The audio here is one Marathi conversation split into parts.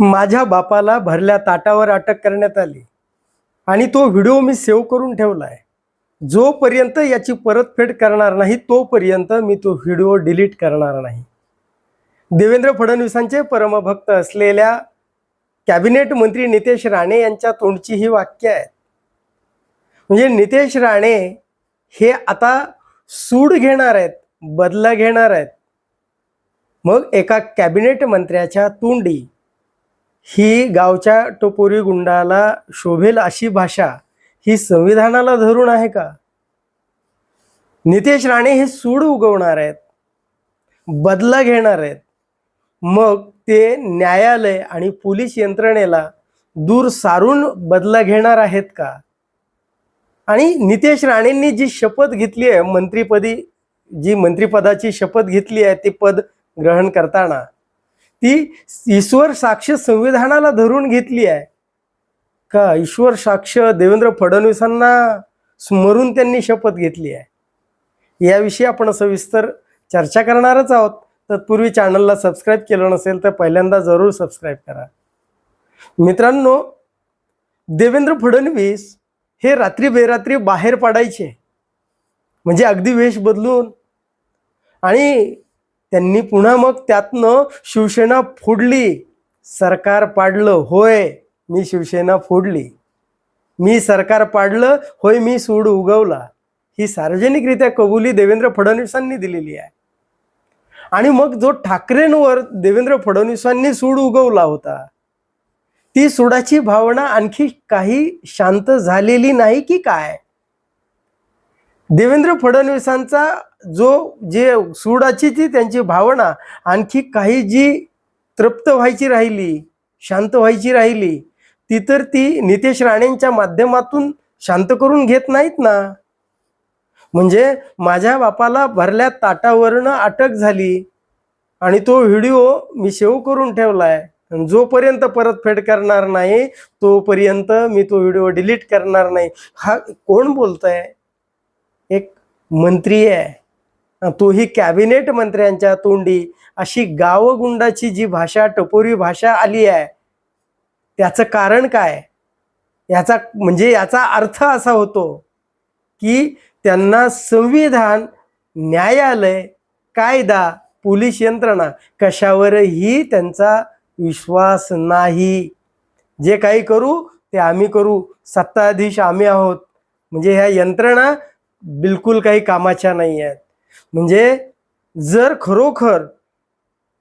माझ्या बापाला भरल्या ताटावर अटक करण्यात आली. आणि तो व्हिडिओ मी सेव्ह करून ठेवला आहे जोपर्यंत याची परतफेड करणार नाही तोपर्यंत मी तो व्हिडिओ डिलीट करणार नाही. देवेंद्र फडणवीसांचे परमभक्त असलेल्या कॅबिनेट मंत्री नितेश राणे यांच्या तोंडची ही वाक्य आहेत. म्हणजे नितेश राणे हे आता सूड घेणार आहेत बदला घेणार आहेत. मग एका कॅबिनेट मंत्र्याच्या तोंडी ही गावच्या टोपोरी गुंडाला शोभेल अशी भाषा ही संविधानाला धरून आहे का? नितेश राणे हे सूड उगवणार आहेत बदला घेणार आहेत. मग ते न्यायालय आणि पोलीस यंत्रणेला दूर सारून बदला घेणार आहेत का? आणि नितेश राणेंनी जी शपथ घेतली आहे मंत्रीपदी जी मंत्रिपदाची शपथ घेतली आहे ती पद ग्रहण करताना ती ईश्वर साक्ष संविधानाला धरून घेतली आहे. का ईश्वर साक्ष देवेंद्र फडणवीसांना स्मरून त्यांनी शपथ घेतली आहे. याविषयी आपण सविस्तर चर्चा करणारच आहोत. तत्पूर्वी चॅनलला सबस्क्राईब केलं नसेल तर पहिल्यांदा जरूर सबस्क्राईब करा. मित्रांनो देवेंद्र फडणवीस हे रात्री बेरात्री बाहेर पडायचे. म्हणजे अगदी वेश बदलून. आणि त्यांनी पुन्हा मग त्यातनं शिवसेना फोडली. सरकार पाडलं होय मी शिवसेना फोडली. मी सरकार पाडलं होय मी सूड उगवला. ही सार्वजनिकरित्या कबुली देवेंद्र फडणवीसांनी दिलेली आहे. आणि मग जो ठाकरेंवर देवेंद्र फडणवीसांनी सूड उगवला होता ती सुडाची भावना आणखी काही शांत झालेली नाही की काय? देवेंद्र फडणवीसांचा जो जे सुडाची ती त्यांची भावना आणखी काही जी तृप्त व्हायची राहिली शांत व्हायची राहिली ती तर ती नितेश राणेंच्या माध्यमातून शांत करून घेत नाहीत ना? म्हणजे माझ्या बापाला भरल्या ताटावरनं अटक झाली आणि तो व्हिडिओ मी सेव्ह करून ठेवलाय. जोपर्यंत परतफेड करणार नाही तोपर्यंत मी तो व्हिडिओ डिलीट करणार नाही. हा कोण बोलत आहे एक मंत्री आहे. तोही कॅबिनेट मंत्र्यांच्या तोंडी अशी गावगुंडाची जी भाषा टपोरी भाषा आली आहे त्याचं कारण काय? याचा म्हणजे याचा अर्थ असा होतो की त्यांना संविधान न्यायालय कायदा पोलीस यंत्रणा कशावरही त्यांचा विश्वास नाही. जे काही करू ते आम्ही करू. सत्ताधीश आम्ही आहोत. म्हणजे ह्या यंत्रणा बिलकुल काही कामाच्या नाही आहेत म्हणजे जर खरोखर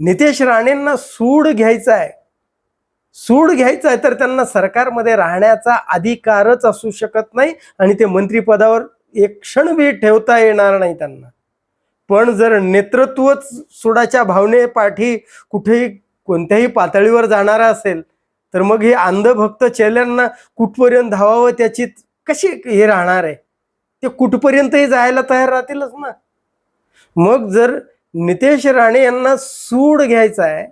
नितेश राणेंना सूड घ्यायचा आहे सूड घ्यायचा आहे तर त्यांना सरकारमध्ये राहण्याचा अधिकारच असू शकत नाही आणि ते मंत्रिपदावर एक क्षणबी ठेवता येणार नाही त्यांना. पण जर नेतृत्वच सुडाच्या भावनेपाठी कुठेही कोणत्याही पातळीवर जाणारा असेल तर मग हे अंधभक्त चेल्यांना कुठपर्यंत धावावं त्याची कशी हे राहणार आहे? ते कुठपर्यंतही जायला तयार राहतीलच ना. मग जर नितेश राणे यांना सूड घ्यायचा आहे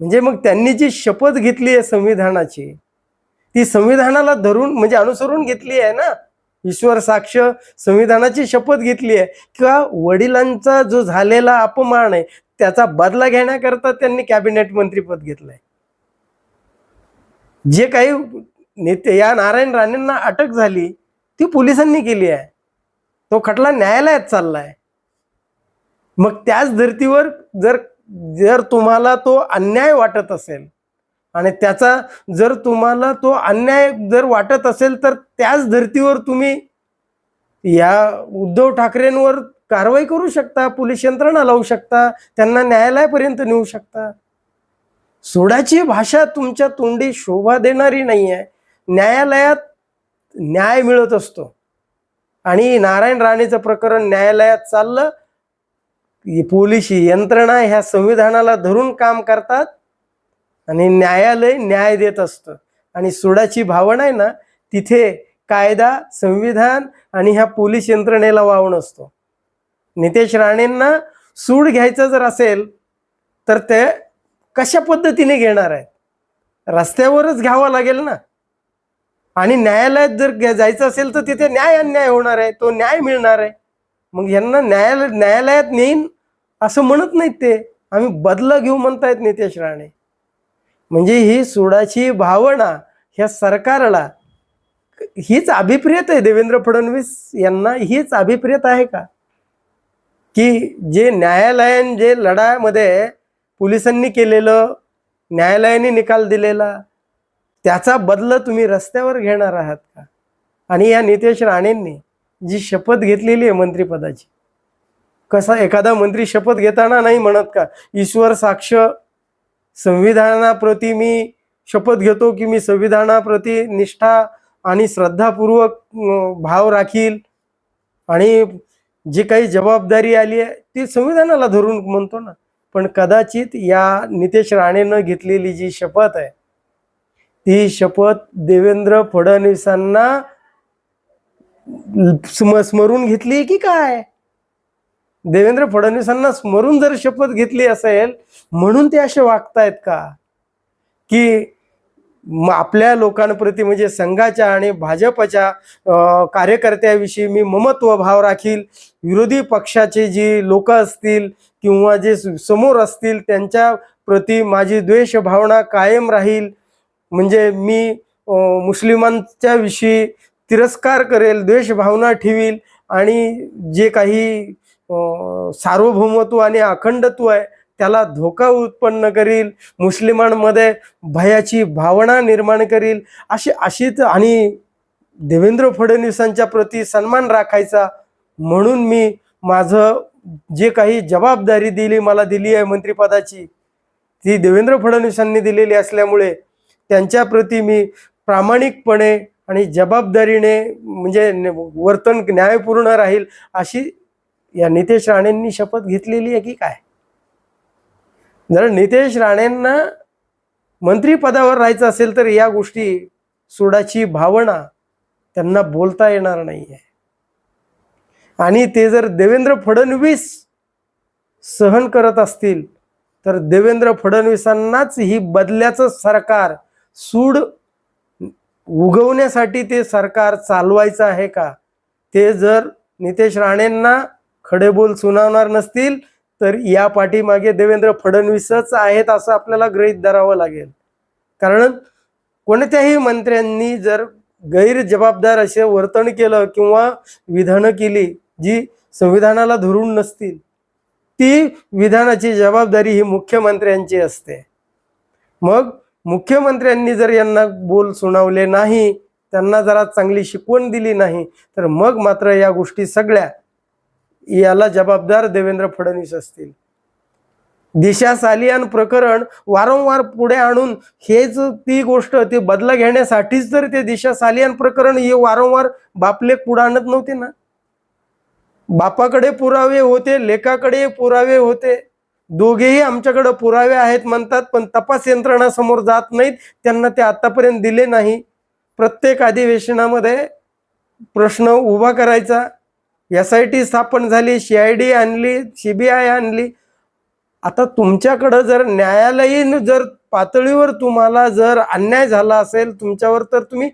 म्हणजे मग त्यांनी जी शपथ घेतली आहे संविधानाची ती संविधानाला धरून म्हणजे अनुसरून घेतली आहे ना. ईश्वर साक्ष संविधानाची शपथ घेतली आहे. किंवा वडिलांचा जो झालेला अपमान आहे त्याचा बदला घेण्याकरता त्यांनी कॅबिनेट मंत्रीपद घेतलंय. जे काही नेते या नारायण राणेंना अटक झाली ती पोलिसांनी केली आहे. तो खटला न्यायालयात चाललाय. मग त्याच धर्तीवर जर जर तुम्हाला तो अन्याय वाटत असेल आणि त्याचा जर तुम्हाला तो अन्याय जर वाटत असेल तर त्याच धर्तीवर तुम्ही या उद्धव ठाकरेंवर कारवाई करू शकता पोलीस यंत्रणा लावू शकता त्यांना न्यायालयापर्यंत नेऊ शकता. सोडाची भाषा तुमच्या तोंडी शोभा देणारी नाही आहे न्यायालयात न्याय मिळत असतो. आणि नारायण राणेचं प्रकरण न्यायालयात चाललं. ही पोलीस यंत्रणा ह्या संविधानाला धरून काम करतात. आणि न्यायालय न्याय देत असतं. आणि सोडाची भावना आहे ना तिथे कायदा संविधान आणि ह्या पोलीस यंत्रणेला वाव नसतो नितेश राणेंना सूड घ्यायचं जर असेल तर ते कशा पद्धतीने घेणार आहेत? रस्त्यावरच घ्यावं लागेल ना? आणि न्यायालयात जर जायचं असेल तर तिथे न्याय अन्याय होणार आहे तो न्याय मिळणार आहे. मग यांना न्यायालय न्यायालयात नेईन असं म्हणत नाहीत ते. आम्ही बदला घेऊ म्हणतायत नितेश राणे. म्हणजे ही सुडाची भावना ह्या सरकारला हीच अभिप्रेत आहे देवेंद्र फडणवीस यांना हीच अभिप्रेत आहे का? की जे न्यायालयान जे लढामध्ये पोलिसांनी केलेलं न्यायालयाने निकाल दिलेला त्याचा बदला तुम्ही रस्त्यावर घेणार आहात का? आणि या नितेश राणेंनी जी शपथ घेतलेली आहे मंत्रिपदाची कसा एखादा मंत्री शपथ घेताना नाही म्हणत का ईश्वर साक्ष संविधानाप्रती मी शपथ घेतो की मी संविधानाप्रती निष्ठा आणि श्रद्धापूर्वक भाव राखील? आणि जी काही जबाबदारी आली आहे ती संविधानाला धरून म्हणतो ना. पण कदाचित या नितेश राणेनं घेतलेली जी शपथ आहे ती शपथ देवेंद्र फडणवीसांना स्मरून घेतली की काय? देवेंद्र फडणवीसांना स्मरून जर शपथ घेतली असेल म्हणून ते असे वागतायत का? की आपल्या लोकांप्रती म्हणजे संघाच्या आणि भाजपच्या कार्यकर्त्याविषयी मी ममत्व भाव राखील. विरोधी पक्षाचे जी लोक असतील किंवा जे समोर असतील त्यांच्या प्रती माझी द्वेष भावना कायम राहील. म्हणजे मी मुस्लिमांच्या विषयी तिरस्कार करेल द्वेषभावना ठेवील आणि जे काही सार्वभौमत्व आणि अखंडत्व आहे त्याला धोका उत्पन्न करील मुस्लिमांमध्ये भयाची भावना निर्माण करील अशी अशीच आणि देवेंद्र फडणवीसांच्या प्रती सन्मान राखायचा म्हणून मी माझं जे काही जबाबदारी दिली मला दिली आहे मंत्रिपदाची ती देवेंद्र फडणवीसांनी दिलेली असल्यामुळे त्यांच्याप्रती मी प्रामाणिकपणे आणि जबाबदारीने म्हणजे वर्तन न्यायपूर्ण राहील अशी या नितेश राणेंनी शपथ घेतलेली आहे की काय? जर नितेश राणेंना मंत्रिपदावर राहायचं असेल तर या गोष्टी सोडाची भावना त्यांना बोलता येणार नाही आहे आणि ते जर देवेंद्र फडणवीस सहन करत असतील तर देवेंद्र फडणवीसांनाच ही बदल्याचं सरकार सूड उगवण्यासाठी ते सरकार चालवायचं आहे का? ते जर नितेश राणेंना खडेबोल सुनावणार नसतील तर या पाठीमागे देवेंद्र फडणवीसच आहेत असं आपल्याला गृहीत धरावं लागेल. कारण कोणत्याही मंत्र्यांनी जर गैरजबाबदार असे वर्तन केलं किंवा विधानं केली जी संविधानाला धरून नसतील ती विधानाची जबाबदारी ही मुख्यमंत्र्यांची असते. मग मुख्यमंत्र्यांनी जर यांना बोल सुनावले नाही त्यांना जरा चांगली शिकवण दिली नाही तर मग मात्र या गोष्टी सगळ्या याला जबाबदार देवेंद्र फडणवीस असतील. दिशा सालियान प्रकरण वारंवार पुढे आणून हेच ती गोष्ट ती बदला घेण्यासाठीच तर ते दिशा सालियान प्रकरण हे वारंवार बापले पुढे आणत नव्हते ना. बापाकडे पुरावे होते लेखाकडे पुरावे होते. दोघेही आमच्याकडे पुरावे आहेत म्हणतात पण तपास यंत्रणा समोर जात नाहीत. त्यांना ते आतापर्यंत दिले नाही. प्रत्येक अधिवेशनामध्ये प्रश्न उभा करायचा. एस आय टी स्थापन झाली सी आय डी आणली सी बी आय आणली. आता तुमच्याकडं जर न्यायालयीन जर पातळीवर तुम्हाला जर अन्याय झाला असेल तुमच्यावर तर तुम्ही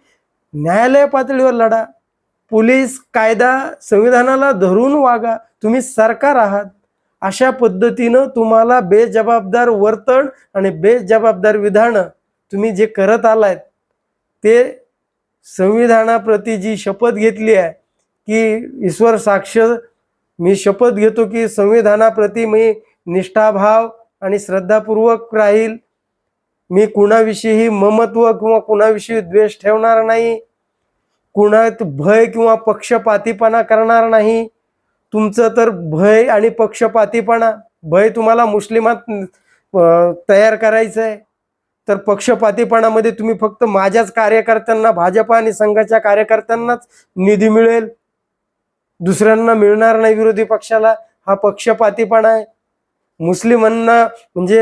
न्यायालय पातळीवर लढा. पोलीस कायदा संविधानाला धरून वागा. तुम्ही सरकार आहात. अशा पद्धतीनं तुम्हाला बेजबाबदार वर्तन आणि बेजबाबदार विधानं तुम्ही जे करत आलायत ते संविधानाप्रती जी शपथ घेतली आहे की ईश्वर साक्ष मी शपथ घेतो की संविधानाप्रती मी निष्ठाभाव आणि श्रद्धापूर्वक राहील. मी कुणाविषयी ममत्व किंवा कुणाविषयी द्वेष ठेवणार नाही. कुणात भय किंवा पक्षपातीपणा करणार नाही. तुमचं तर भय आणि पक्षपातीपणा भय तुम्हाला मुस्लिमात तयार करायचं आहे तर पक्षपातीपणामध्ये तुम्ही फक्त माझ्याच कार्यकर्त्यांना भाजपा आणि संघाच्या कार्यकर्त्यांनाच निधी मिळेल. दुसऱ्यांना मिळणार नाही विरोधी पक्षाला. हा पक्षपातीपणा आहे. मुस्लिमांना म्हणजे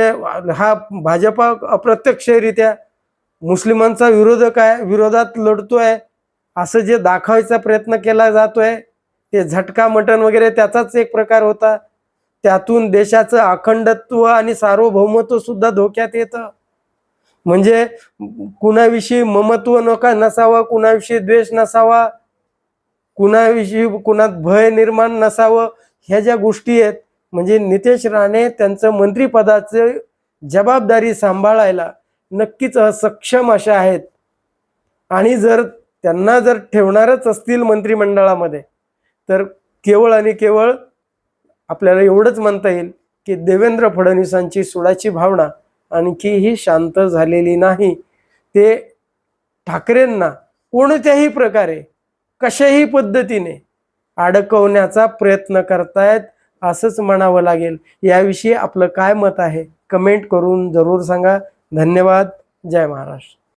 हा भाजपा अप्रत्यक्षरित्या मुस्लिमांचा विरोधक आहे विरोधात लढतोय. असं जे दाखवायचा प्रयत्न केला जातोय ते झटका मटण वगैरे त्याचाच एक प्रकार होता. त्यातून देशाचं अखंडत्व आणि सार्वभौमत्व सुद्धा धोक्यात येतं. म्हणजे कुणाविषयी ममत्व नका नसावं कुणाविषयी द्वेष नसावा कुणाविषयी कुणात भय निर्माण नसावं ह्या ज्या गोष्टी आहेत म्हणजे नितेश राणे त्यांचं मंत्रिपदाचं जबाबदारी सांभाळायला नक्कीच असक्षम अशा आहेत. आणि जर त्यांना जर ठेवणारच असतील मंत्रिमंडळामध्ये तर केवळ आणि केवळ आपल्याला एवढंच म्हणता येईल की देवेंद्र फडणवीसांची सुडाची भावना आणखीही शांत झालेली नाही. ते ठाकरेंना कोणत्याही प्रकारे कशाही पद्धतीने अडकवण्याचा प्रयत्न करतायत असंच म्हणावं लागेल. याविषयी आपलं काय मत आहे? कमेंट करून जरूर सांगा. धन्यवाद. जय महाराष्ट्र.